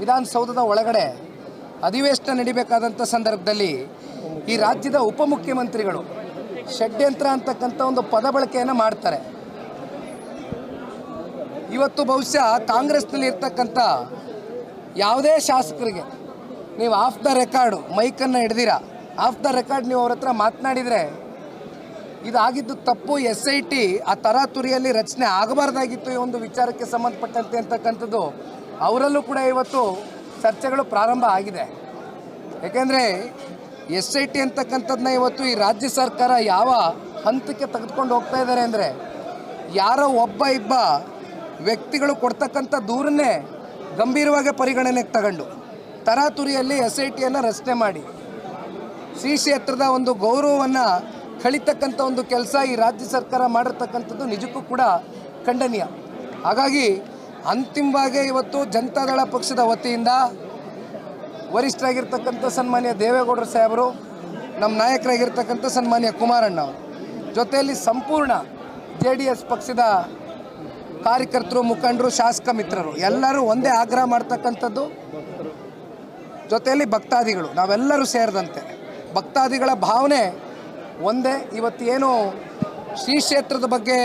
ವಿಧಾನಸೌಧದ ಒಳಗಡೆ ಅಧಿವೇಶನ ನಡಿಬೇಕಾದಂಥ ಸಂದರ್ಭದಲ್ಲಿ ಈ ರಾಜ್ಯದ ಉಪಮುಖ್ಯಮಂತ್ರಿಗಳು ಷಡ್ಯಂತ್ರ ಅಂತಕ್ಕಂಥ ಒಂದು ಪದ ಬಳಕೆಯನ್ನು ಮಾಡ್ತಾರೆ. ಇವತ್ತು ಬಹುಶಃ ಕಾಂಗ್ರೆಸ್ನಲ್ಲಿ ಇರ್ತಕ್ಕಂಥ ಯಾವುದೇ ಶಾಸಕರಿಗೆ ನೀವು ಆಫ್ ದ ರೆಕಾರ್ಡು ಮೈಕನ್ನು ಹಿಡ್ದಿರಾ, ಆಫ್ ದ ರೆಕಾರ್ಡ್ ನೀವು ಅವ್ರ ಹತ್ರ ಮಾತನಾಡಿದರೆ ಇದಾಗಿದ್ದು ತಪ್ಪು, ಎಸ್ ಐ ಟಿ ಆ ತರಾತುರಿಯಲ್ಲಿ ರಚನೆ ಆಗಬಾರ್ದಾಗಿತ್ತು ಈ ಒಂದು ವಿಚಾರಕ್ಕೆ ಸಂಬಂಧಪಟ್ಟಂತೆ ಅಂತಕ್ಕಂಥದ್ದು ಅವರಲ್ಲೂ ಕೂಡ ಇವತ್ತು ಚರ್ಚೆಗಳು ಪ್ರಾರಂಭ ಆಗಿದೆ. ಯಾಕೆಂದರೆ ಎಸ್ ಐ ಟಿ ಅಂತಕ್ಕಂಥದ್ದನ್ನ ಇವತ್ತು ಈ ರಾಜ್ಯ ಸರ್ಕಾರ ಯಾವ ಹಂತಕ್ಕೆ ತೆಗೆದುಕೊಂಡು ಹೋಗ್ತಾ ಇದ್ದಾರೆ ಅಂದರೆ ಯಾರೋ ಒಬ್ಬ ಇಬ್ಬ ವ್ಯಕ್ತಿಗಳು ಕೊಡ್ತಕ್ಕಂಥ ದೂರನ್ನೇ ಗಂಭೀರವಾಗಿ ಪರಿಗಣನೆಗೆ ತಗೊಂಡು ತರಾತುರಿಯಲ್ಲಿ ಎಸ್ ಐ ಟಿಯನ್ನು ರಚನೆ ಮಾಡಿ ಶ್ರೀ ಕ್ಷೇತ್ರದ ಒಂದು ಗೌರವವನ್ನು ಕಳಿತಕ್ಕಂಥ ಒಂದು ಕೆಲಸ ಈ ರಾಜ್ಯ ಸರ್ಕಾರ ಮಾಡಿರ್ತಕ್ಕಂಥದ್ದು ನಿಜಕ್ಕೂ ಕೂಡ ಖಂಡನೀಯ. ಹಾಗಾಗಿ ಅಂತಿಮವಾಗಿ ಇವತ್ತು ಜನತಾದಳ ಪಕ್ಷದ ವತಿಯಿಂದ ವರಿಷ್ಠರಾಗಿರ್ತಕ್ಕಂಥ ಸನ್ಮಾನ್ಯ ದೇವೇಗೌಡರು ಸಾಹೇಬರು ನಮ್ಮ ನಾಯಕರಾಗಿರ್ತಕ್ಕಂಥ ಸನ್ಮಾನ್ಯ ಕುಮಾರಣ್ಣ ಜೊತೆಯಲ್ಲಿ ಸಂಪೂರ್ಣ ಜೆ ಪಕ್ಷದ ಕಾರ್ಯಕರ್ತರು, ಮುಖಂಡರು, ಶಾಸಕ ಮಿತ್ರರು, ಎಲ್ಲರೂ ಒಂದೇ ಆಗ್ರಹ ಮಾಡ್ತಕ್ಕಂಥದ್ದು. ಜೊತೆಯಲ್ಲಿ ಭಕ್ತಾದಿಗಳು, ನಾವೆಲ್ಲರೂ ಸೇರಿದಂತೆ ಭಕ್ತಾದಿಗಳ ಭಾವನೆ ಒಂದೇ. ಇವತ್ತೇನು ಶ್ರೀ ಕ್ಷೇತ್ರದ ಬಗ್ಗೆ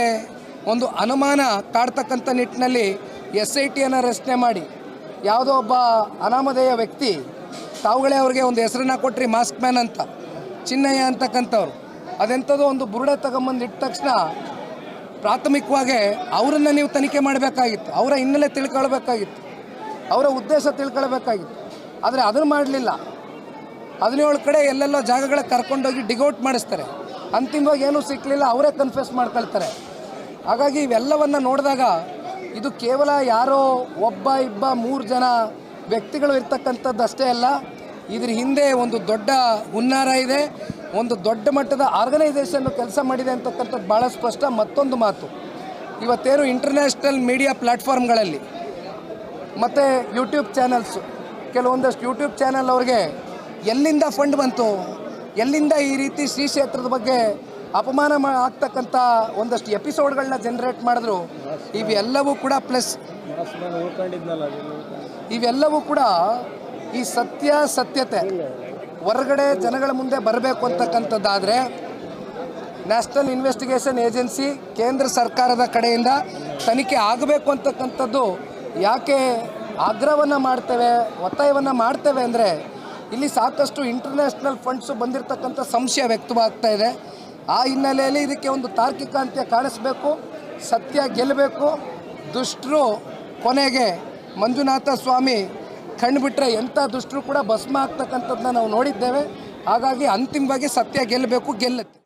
ಒಂದು ಅನುಮಾನ ಕಾಡ್ತಕ್ಕಂಥ ನಿಟ್ಟಿನಲ್ಲಿ ಎಸ್ ಐ ಟಿಯನ್ನು ರಚನೆ ಮಾಡಿ, ಯಾವುದೋ ಒಬ್ಬ ಅನಾಮಧೇಯ ವ್ಯಕ್ತಿ ತಾವುಗಳೇ ಅವ್ರಿಗೆ ಒಂದು ಹೆಸರನ್ನ ಕೊಟ್ರಿ, ಮಾಸ್ಕ್ ಮ್ಯಾನ್ ಅಂತ, ಚಿನ್ನಯ್ಯ ಅಂತಕ್ಕಂಥವ್ರು. ಅದೆಂಥದ್ದು ಒಂದು ಬುರುಡೆ ತಗೊಂಬಂದು ಇಟ್ಟ ತಕ್ಷಣ ಪ್ರಾಥಮಿಕವಾಗಿ ಅವರನ್ನು ನೀವು ತನಿಖೆ ಮಾಡಬೇಕಾಗಿತ್ತು, ಅವರ ಹಿನ್ನೆಲೆ ತಿಳ್ಕೊಳ್ಬೇಕಾಗಿತ್ತು, ಅವರ ಉದ್ದೇಶ ತಿಳ್ಕೊಳ್ಬೇಕಾಗಿತ್ತು. ಆದರೆ ಅದನ್ನು ಮಾಡಲಿಲ್ಲ. ಹದಿನೇಳು ಕಡೆ ಎಲ್ಲೆಲ್ಲೋ ಜಾಗಗಳ ಕರ್ಕೊಂಡೋಗಿ ಡಿಗೌಟ್ ಮಾಡಿಸ್ತಾರೆ. ಅಂತಿಮವಾಗಿ ಏನೂ ಸಿಕ್ಕಲಿಲ್ಲ ಅವರೇ ಕನ್ಫ್ಯೂಸ್ ಮಾಡ್ಕೊಳ್ತಾರೆ. ಹಾಗಾಗಿ ಇವೆಲ್ಲವನ್ನು ನೋಡಿದಾಗ ಇದು ಕೇವಲ ಯಾರೋ ಒಬ್ಬ, ಇಬ್ಬ, ಮೂರು ಜನ ವ್ಯಕ್ತಿಗಳು ಇರ್ತಕ್ಕಂಥದ್ದಷ್ಟೇ ಅಲ್ಲ, ಇದ್ರ ಹಿಂದೆ ಒಂದು ದೊಡ್ಡ ಹುನ್ನಾರ ಇದೆ, ಒಂದು ದೊಡ್ಡ ಮಟ್ಟದ ಆರ್ಗನೈಸೇಷನ್ ಕೆಲಸ ಮಾಡಿದೆ ಅಂತಕ್ಕಂಥದ್ದು ಭಾಳ ಸ್ಪಷ್ಟ ಮತ್ತೊಂದು ಮಾತು. ಇವತ್ತೇನು ಇಂಟರ್ನ್ಯಾಷನಲ್ ಮೀಡಿಯಾ ಪ್ಲ್ಯಾಟ್ಫಾರ್ಮ್ಗಳಲ್ಲಿ ಮತ್ತು ಯೂಟ್ಯೂಬ್ ಚಾನಲ್ಸು ಕೆಲವೊಂದಷ್ಟು ಯೂಟ್ಯೂಬ್ ಚಾನಲ್ ಅವ್ರಿಗೆ ಎಲ್ಲಿಂದ ಫಂಡ್ ಬಂತು, ಎಲ್ಲಿಂದ ಈ ರೀತಿ ಶ್ರೀ ಕ್ಷೇತ್ರದ ಬಗ್ಗೆ ಅಪಮಾನ ಮಾ ಆಗ್ತಕ್ಕಂಥ ಒಂದಷ್ಟು ಎಪಿಸೋಡ್ಗಳನ್ನ ಜನರೇಟ್ ಮಾಡಿದ್ರು. ಇವೆಲ್ಲವೂ ಕೂಡ ಪ್ಲಸ್ ಇವೆಲ್ಲವೂ ಕೂಡ ಈ ಸತ್ಯ ಸತ್ಯತೆ ಹೊರಗಡೆ ಜನಗಳ ಮುಂದೆ ಬರಬೇಕು ಅಂತಕ್ಕಂಥದ್ದಾದರೆ ನ್ಯಾಷನಲ್ ಇನ್ವೆಸ್ಟಿಗೇಷನ್ ಏಜೆನ್ಸಿ ಕೇಂದ್ರ ಸರ್ಕಾರದ ಕಡೆಯಿಂದ ತನಿಖೆ ಆಗಬೇಕು ಅಂತಕ್ಕಂಥದ್ದು ಯಾಕೆ ಆಗ್ರಹವನ್ನು ಮಾಡ್ತೇವೆ, ಒತ್ತಾಯವನ್ನು ಮಾಡ್ತೇವೆ ಅಂದರೆ ಇಲ್ಲಿ ಸಾಕಷ್ಟು ಇಂಟರ್ನ್ಯಾಷನಲ್ ಫಂಡ್ಸು ಬಂದಿರತಕ್ಕಂಥ ಸಂಶಯ ವ್ಯಕ್ತವಾಗ್ತಾ ಇದೆ. ಆ ಹಿನ್ನೆಲೆಯಲ್ಲಿ ಇದಕ್ಕೆ ಒಂದು ತಾರ್ಕಿಕ ಅಂತ್ಯ ಕಾಣಿಸ್ಬೇಕು, ಸತ್ಯ ಗೆಲ್ಲಬೇಕು. ದುಷ್ಟರು ಕೊನೆಗೆ ಮಂಜುನಾಥ ಸ್ವಾಮಿ ಕಣ್ಬಿಟ್ರೆ ಎಂಥ ದುಷ್ಟರು ಕೂಡ ಭಸ್ಮ ಆಗ್ತಕ್ಕಂಥದ್ದನ್ನ ನಾವು ನೋಡಿದ್ದೇವೆ. ಹಾಗಾಗಿ ಅಂತಿಮವಾಗಿ ಸತ್ಯ ಗೆಲ್ಲಬೇಕು, ಗೆಲ್ಲುತ್ತೆ.